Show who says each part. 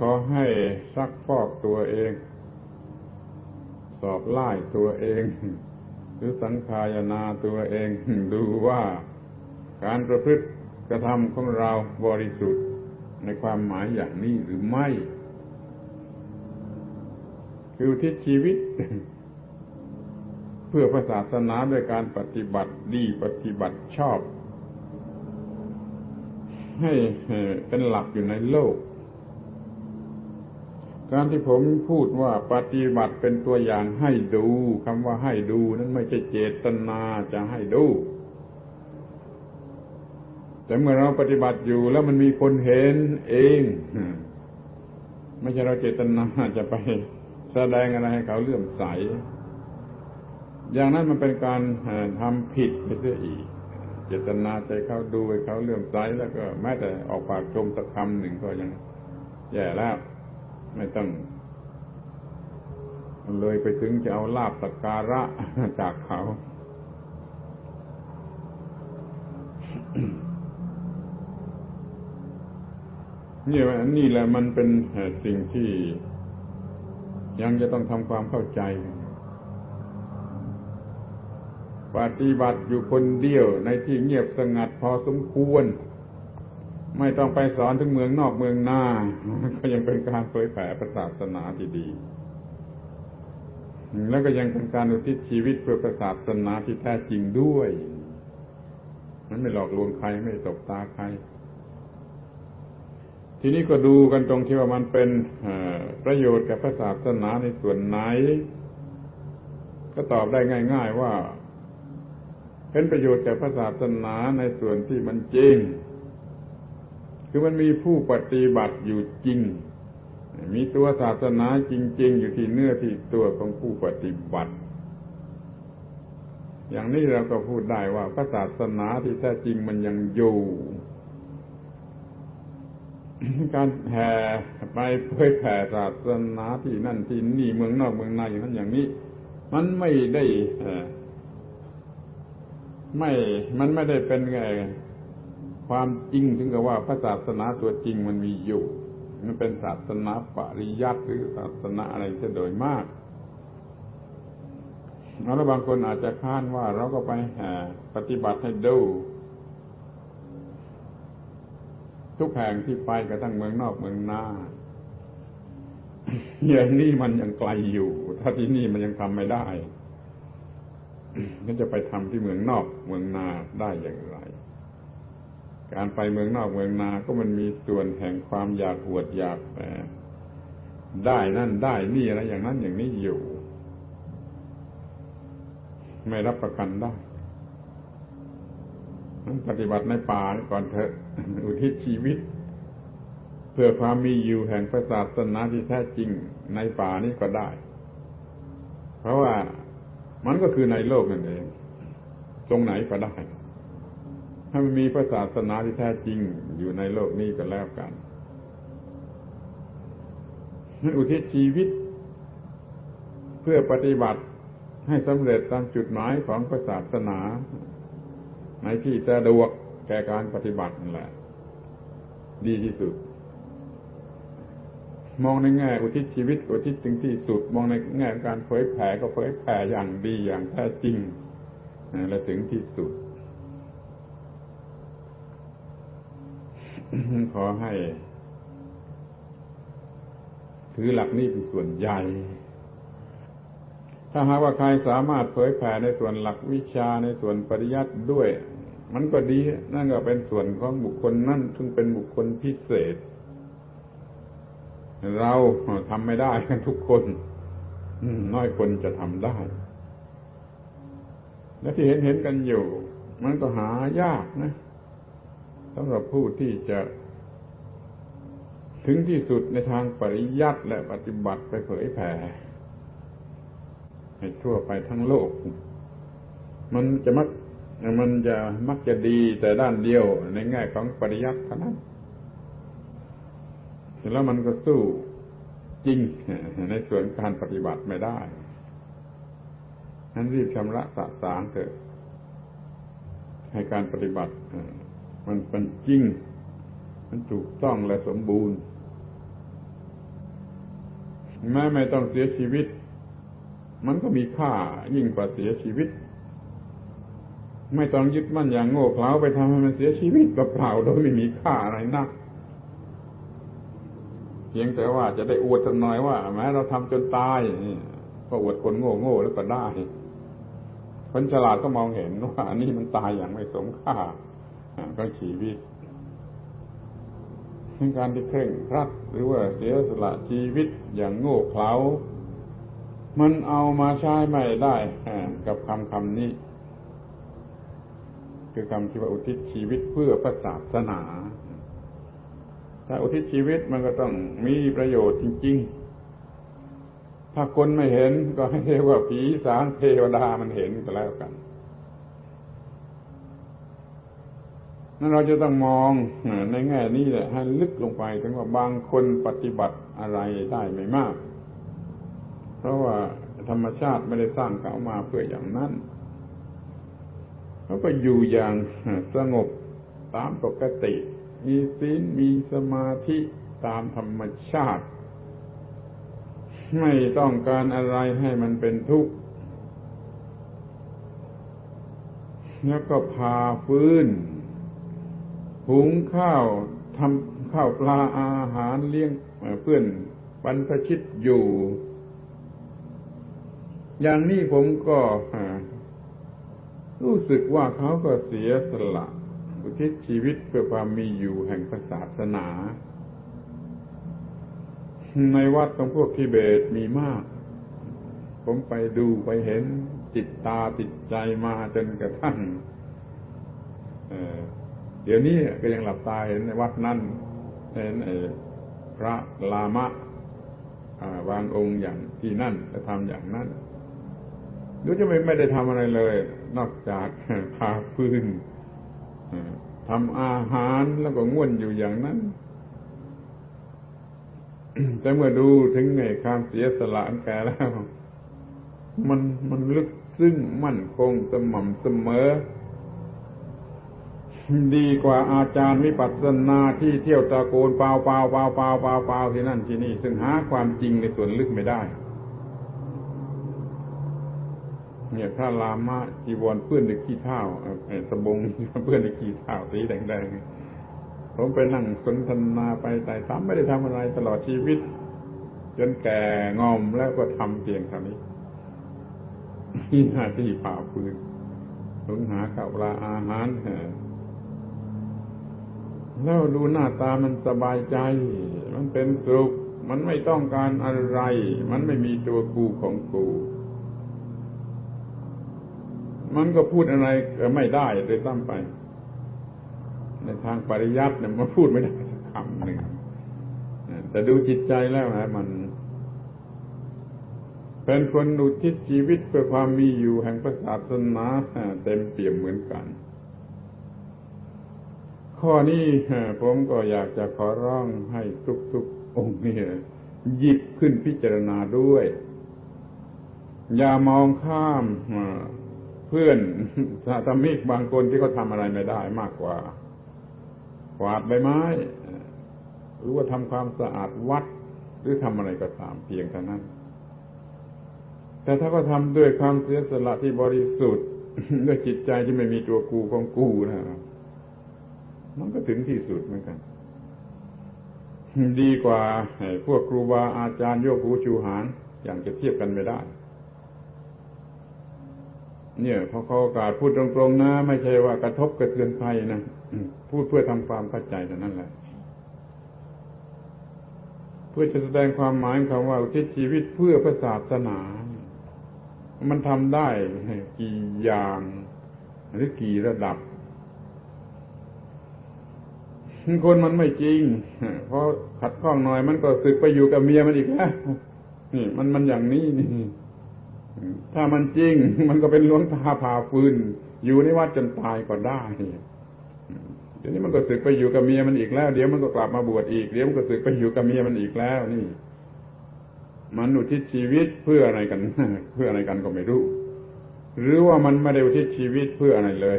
Speaker 1: ขอให้ซักฟอกตัวเอง สอบไล่ตัวเอง หรือสังขายนาตัวเอง ดูว่าการประพฤติกระทำของเราบริสุทธิ์ในความหมายอย่างนี้หรือไม่ คือทิศชีวิต เพื่อพระศาสนาด้วยการปฏิบัติดีปฏิบัติชอบ ให้เป็นหลักอยู่ในโลก การที่ผมพูดว่าปฏิบัติเป็นตัวอย่างให้ดูคำว่าให้ดูนั้นไม่ใช่เจตนาจะให้ดู แต่เมื่อเราปฏิบัติอยู่แล้วมันมีคนเห็นเอง ไม่ใช่เราเจตนาจะไปแสดงอะไรให้เขาเลื่อมใส อย่างนั้นมันเป็นการทำผิดไปเสียอีก เจตนาใจเขาดูให้เขาเลื่อมใสแล้วก็แม้แต่ออกปากชมสักคำหนึ่งก็ยังแย่แล้ว ไม่ต้องเลยไปถึงจะเอาลาบสักการะจากเขา นี่นี่แหละมันเป็นสิ่งที่ยังจะต้องทำความเข้าใจ ปฏิบัติอยู่คนเดียวในที่เงียบสงัดพอสมควร ไม่ต้องไปสอนถึงเมืองนอกเมืองหน้า ก็ยังเป็นการเผยแผ่พระศาสนาที่ดี แล้วก็ยังเป็นการอุทิศชีวิตเพื่อพระศาสนาที่แท้จริงด้วยมันไม่หลอกลวงใครไม่ตบตาใคร ทีนี้ก็ดูกันตรงที่ว่ามันเป็นประโยชน์กับพระศาสนาในส่วนไหน ก็ตอบได้ง่าย ๆว่า เป็นประโยชน์แก่พระศาสนาในส่วนที่มันจริง คือมันมีผู้ปฏิบัติอยู่จริง มีตัวศาสนาจริง ๆ อยู่ที่เนื้อที่ตัวของผู้ปฏิบัติ อย่างนี้เราก็พูดได้ว่าพระศาสนาที่แท้จริงมันยังอยู่ การแห่ไปเผยแผ่ศาสนาที่นั่นที่นี่เมืองนอกเมืองในอย่างนั้นอย่างนี้ มันไม่ได้ไม่ มันไม่ได้เป็นไง ความจริงถึงกับว่าพระศาสนาตัวจริงมันมีอยู่มันเป็นศาสนาปริยัติหรือศาสนาอะไรจะโดยมากแล้วบางคนอาจจะค้านว่าเราก็ไปปฏิบัติให้ดู ทุกแห่งที่ไปกระทั่งเมืองนอกเมืองนาอย่างนี้มันยังไกลอยู่ ถ้าที่นี่มันยังทำไม่ได้ก็จะไปทำที่เมืองนอกเมืองนาได้อย่างไร การไปเมืองนอกเมืองนา ก็มันมีส่วนแห่งความอยากหวดอยากแต่ได้นั่นได้นี่อะไรอย่างนั้นอย่างนี้อยู่ ไม่รับประกันได้ปฏิบัติในป่าก่อนเถอะ อุทิศชีวิต เพื่อความมีอยู่แห่งพระศาสนาที่แท้จริงในป่านี้ก็ได้ เพราะว่ามันก็คือในโลกนั่นเอง ตรงไหนก็ได้ ถ้ามันมีพระศาสนาที่แท้จริงอยู่ในโลกนี้ก็แล้วกันนั้นอุทิศชีวิต เพื่อปฏิบัติให้สำเร็จตามจุดหมายของพระศาสนา ในที่สะดวกแก่การปฏิบัตินั่นแหละ ดีที่สุด มองในแง่อุทิศชีวิต อุทิศถึงที่สุด มองในแง่การเผยแผ่ก็เผยแผ่อย่างดีอย่างแท้จริงและถึงที่สุด ขอให้ ถือหลักนี้เป็นส่วนใหญ่ ถ้าหากว่าใครสามารถเผยแผ่ในส่วนหลักวิชาในส่วนปริยัติด้วย มันก็ดี นั่นก็เป็นส่วนของบุคคลนั่นซึ่งเป็นบุคคลพิเศษ เราทำไม่ได้กันทุกคนน้อยคนจะทำได้ และที่เห็นเห็นกันอยู่ มันก็หายากนะ สำหรับผู้ที่จะ ถึงที่สุดในทางปริยัติและปฏิบัติไปเผยแผ่ให้ทั่วไปทั้งโลก มันจะมักมันจะมักจะดีแต่ด้านเดียวในแง่ของปริยัติเท่านั้นแล้วมันก็สู้จริงในส่วนการปฏิบัติไม่ได้นั้นรีบชำระสะสางเถอะให้การปฏิบัติ มันเป็นจริง มันถูกต้องและสมบูรณ์แม้ไม่ต้องเสียชีวิต มันก็มีค่ายิ่งกว่าเสียชีวิต ไม่ต้องยึดมั่นอย่างโง่เขลาไปทำให้มันเสียชีวิตเปล่าๆโดยไม่มีค่าอะไรนักเพียงแต่ว่าจะได้อวดสักหน่อยว่า แม้เราทำจนตายก็อวดคนโง่โง่แล้วก็ได้คนฉลาดก็มองเห็นว่าอันนี้มันตายอย่างไม่สมค่า ก็ชีวิตเป็นการที่เคร่งครัดหรือว่าเสียสละชีวิตอย่างโง่เขลา มันเอามาใช้ไม่ได้กับคำคำนี้ คือคำที่ว่าอุทิศชีวิตเพื่อพระศาสนา ถ้าอุทิศชีวิตมันก็ต้องมีประโยชน์จริง ๆ ถ้าคนไม่เห็นก็ให้เรียกว่าผีสางเทวดามันเห็นก็แล้วกัน นั่นเราจะต้องมองในแง่นี้แหละให้ลึกลงไปถึงว่าบางคนปฏิบัติอะไรได้ไม่มาก เพราะว่าธรรมชาติไม่ได้สร้างเขามาเพื่ออย่างนั้นเขาก็อยู่อย่างสงบตามปกติ มีศีลมีสมาธิตามธรรมชาติ ไม่ต้องการอะไรให้มันเป็นทุกข์แล้วก็พาฟื้น หุงข้าวทำข้าวปลาอาหารเลี้ยงเพื่อนบรรพชิตอยู่ อย่างนี้ผมก็รู้สึกว่าเขาก็เสียสละอุทิศชีวิตเพื่อความมีอยู่แห่งศาสนา ในวัดของพวกทิเบตมีมาก ผมไปดูไปเห็นติดตาติดใจมาจนกระทั่ง เดี๋ยวนี้ก็ยังหลับตาเห็นในวัดนั้นเห็นพระลามะวางองค์อย่างที่นั่นจะทำอย่างนั้นดูจะไม่ไม่ได้ทำอะไรเลย นอกจากพาพื้นทำอาหารแล้วก็ง่วนอยู่อย่างนั้น แต่เมื่อดูถึงในความเสียสละอันแกแล้ว มันมันลึกซึ้งมั่นคงสม่ำเสมอ ดีกว่าอาจารย์วิปัสสนาที่เที่ยวตะโกนเปล่าเปล่าเปล่าเปล่าเปล่าเปล่าที่นั่นที่นี่ซึ่งหาความจริงในส่วนลึกไม่ได้ เนี่ยถ้าลามะจีวรเพื่อนในขี้เท้าสบงเพื่อนในขี้เท้าสีแดงๆผมไปนั่งสนทนาไปแต่ทำไม่ได้ทำอะไรตลอดชีวิต จนแก่งอมแล้วก็ทำเพียงเท่านี้ที่หน้าที่ผ่าฟืนหุงหาข้าวปลาอาหาร แล้วดูหน้าตามันสบายใจ มันเป็นสุข มันไม่ต้องการอะไร มันไม่มีตัวกูของกู มันก็พูดอะไรไม่ได้เลยตั้มไป ในทางปริยัติเนี่ยมันพูดไม่ได้สักคำหนึ่งแต่ดูจิตใจแล้วนะมัน เป็นคนดูทิศชีวิตเพื่อความมีอยู่แห่งศาสนาเต็มเปี่ยมเหมือนกัน ข้อนี้ผมก็อยากจะขอร้องให้ทุกๆองค์เนี่หยิบขึ้นพิจารณาด้วย อย่ามองข้ามเพื่อนสาธมิกบางคนที่เขาทำอะไรไม่ได้มากกว่า กวาดใบไม้ หรือว่าทำความสะอาดวัด หรือทำอะไรก็ตามเพียงเท่านั้น แต่ถ้าก็ทำด้วยความเสียสละที่บริสุทธิ์ ด้วยจิตใจที่ไม่มีตัวกูของกูนะ มันก็ถึงที่สุดเหมือนกัน ดีกว่าพวกครูบาอาจารย์โยกหูชูหานอย่างจะเทียบกันไม่ได้ เนี่ยพอเขาอกาสพูดตรงๆนะ ไม่ใช่ว่ากระทบกระเทือนใครนะพูดเพื่อทำความเข้าใจแต่นั่นแหละเพื่อจะแสดงความหมายคำว่าอุทิศชีวิตเพื่อพระศาสนา มันทำได้กี่อย่างหรือกี่ระดับ คนมันไม่จริงเพราะขัดข้องหน่อยมันก็สึกไปอยู่กับเมียมันอีกแล้วนี่ มันมันอย่างนี้นี่ถ้ามันจริง มันก็เป็นหลวงตาผ่าฟืน อยู่ในวัดจนตายก็ได้เดี๋ยวนี้มันก็สึกไปอยู่กับเมียมันอีกแล้ว เดี๋ยวมันก็กลับมาบวชอีก เดี๋ยวมันก็สึกไปอยู่กับเมียมันอีกแล้ว นี่ มันอุทิศชีวิตเพื่ออะไรกัน เพื่ออะไรกันก็ไม่รู้ หรือว่ามันไม่ได้อุทิศชีวิตเพื่ออะไรเลย